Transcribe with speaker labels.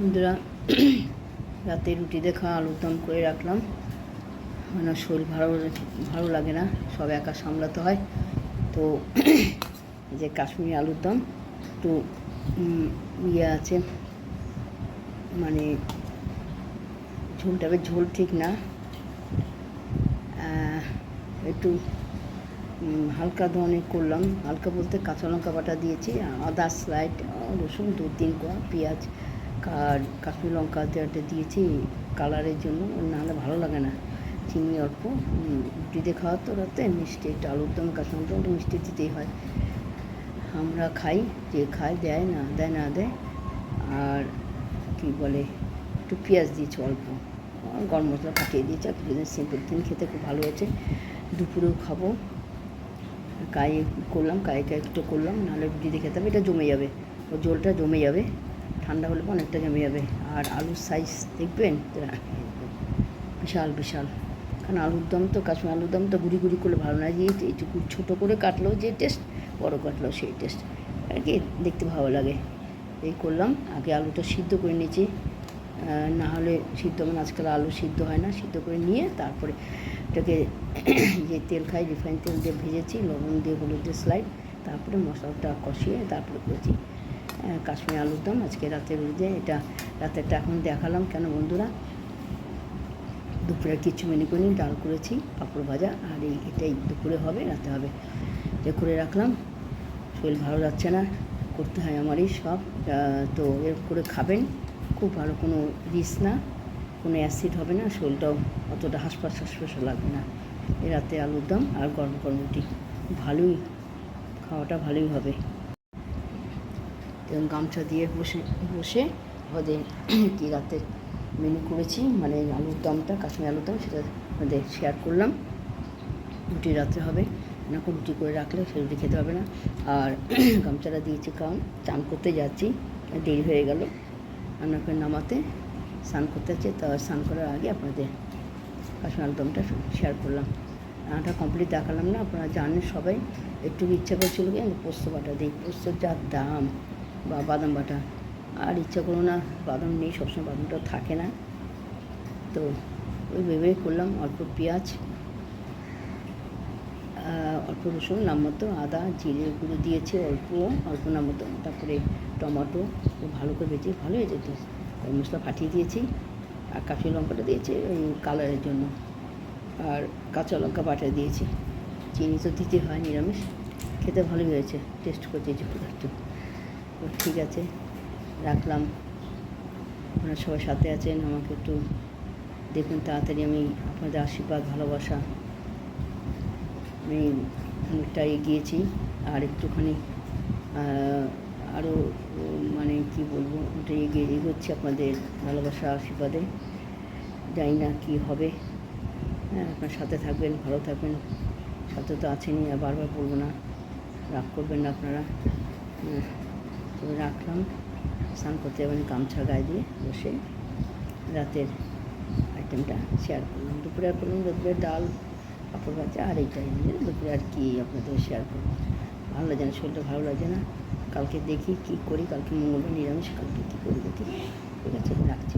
Speaker 1: বন্ধুরা রাতে রুটি দেখা, আলুর দম করে রাখলাম। মানে শরীর ভালো ভালো লাগে না, সব একা সামলাতে হয়। তো যে কাশ্মীরি আলুর দম, একটু ইয়ে আছে। মানে ঝোলটা ঝোল ঠিক না। একটু হালকা ধরনের করলাম। হালকা বলতে কাঁচা লঙ্কা বাটা দিয়েছি, আদা, স্লাইড, রসুন দু তিন কোয়া, পেঁয়াজ কাশ্মীর লঙ্কা দেওয়াটা দিয়েছি কালারের জন্য নাহলে ভালো লাগে না। চিনি অল্প রুটিতে খাওয়া তো রাতে, মিষ্টি একটু আলুর দম কাশ্মীর দম, একটু মিষ্টি দিতেই হয়। আমরা খাই, যে খায়, দেয় না দেয় না, দেয়। আর কি বলে, একটু পেঁয়াজ দিয়েছি অল্প। আর গরম মশলা পাঠিয়ে দিয়েছি, আর কিছুদিন সিম্পল দিন খেতে খুব ভালো হয়েছে। দুপুরেও খাব। কায়ে করলাম, কায়ে একটু করলাম, নাহলে রুটিতে খেতে হবে, এটা জমে যাবে। ও জলটা জমে যাবে। ঠান্ডা হলে অনেকটা জমে যাবে। আর আলুর সাইজ দেখবেন? বিশাল বিশাল। কারণ আলুর দম তো কাশ্মীর আলুর দম তো গুড়ি গুড়ি করলে ভালো না। যে এইটুকু ছোটো করে কাটলেও যে টেস্ট বড় কাটলেও সেই টেস্ট আর কি, দেখতে ভালো লাগে। এই করলাম। আগে আলুটা সিদ্ধ করে নিয়েছি। না হলে সিদ্ধ মানে আজকাল আলু সিদ্ধ হয় না। সিদ্ধ করে নিয়ে তারপরে এটাকে যে তেল খাই রিফাইন তেল দিয়ে ভেজেছি। লবণ দিয়ে হলুদ দিয়ে স্লাইড তারপরে মশলাটা কষিয়ে তারপরে করেছি। কাশ্মীর আলুর দম। আজকে রাতের রোদে এটা, রাতেরটা এখন দেখালাম কেন বন্ধুরা? দুপুরে কিছু মেনু করিনি ডাল করেছি, পাঁপড় ভাজা, আর এই এটাই দুপুরে হবে, রাতে হবে। এটা করে রাখলাম। শরীর ভালো যাচ্ছে না, করতে হয় আমারই সব। তো এরকম করে খাবেন, খুব ভালো কোনো রিস না, কোনো অ্যাসিড হবে না, শরীরটাও অতটা হাসপাস হাসপাস লাগবে না। এ রাতে আলুর দম আর গরম গরম রুটি। ভালোই, খাওয়াটা ভালোই হবে। এবং গামছা দিয়ে বসে বসে ওদের কি রাতে মেনু করেছি মানে আলুর দমটা, কাশ্মীর আলুর দম, সেটা ওদের শেয়ার করলাম। রুটি রাত্রে হবে, না করে রুটি করে রাখলে সে রুটি খেতে হবে না। আর গামছাটা দিয়েছি, কারণ চান করতে যাচ্ছি, দেরি হয়ে গেল। রান্নাঘরে নামাতে, স্নান করতে যাচ্ছি, তা স্নান করার আগে আপনাদের কাশ্মীর আলুর দমটা শেয়ার করলাম। রান্নাটা কমপ্লিট দেখালাম না, আপনারা জানেন সবাই, একটু ইচ্ছা করছিল কি, আমি পোস্ত বাটা দিই। পোস্তর যা দাম বা বাদাম বাটা। আর ইচ্ছা করো না, বাদাম নেই, সবসময় বাদামটা থাকে না। তো ওই ভেবে করলাম অল্প পেঁয়াজ অল্প রসুন নাম মতো আদা, জিরে গুঁড়ো দিয়েছি অল্প অল্প নাম মতো তারপরে টমেটো ভালো করে ভেজে, ভালো হয়ে যেত মশলা ফাটিয়ে দিয়েছি। আর কাঁচি লঙ্কাটা দিয়েছি ওই কালারের জন্য। আর কাঁচা লঙ্কা বাটা দিয়েছি। চিনি তো দিতে হয় নিরামিষ। খেতে ভালোই হয়েছে টেস্ট করতে তো ঠিক আছে রাখলাম। আপনারা সবাই সাথে আছেন আমাকে একটু দেখুন তাড়াতাড়ি আমি আপনাদের আশীর্বাদ ভালোবাসা। আমি অনেকটা এগিয়েছি আর একটুখানি আরও মানে কি বলব ওটা এগিয়ে এগোচ্ছি আপনাদের ভালোবাসা আশীর্বাদে। জানি না কী হবে। হ্যাঁ আপনার সাথে থাকবেন ভালো থাকবেন। সাথে তো আছেনই আর বারবার বলব না রাগ করবেন না আপনারা। হ্যাঁ, রাখলাম। স্নান করতে মানে গামছা গায়ে দিয়ে বসে রাতের আইটেমটা শেয়ার করলাম। দুপুরে আর করলাম দুপুরে ডাল, পাপড় ভাজা আর এইটাই। নিয়ে দুপুরে আর কি আপনাদের শেয়ার করলাম ভালো লাগে না, শরীরটা ভালো লাগে না। কালকে দেখি কী করি, কালকে মঙ্গলবার নিরামিষ, কালকে কী করি দেখি। ঠিক আছে, রাখছি।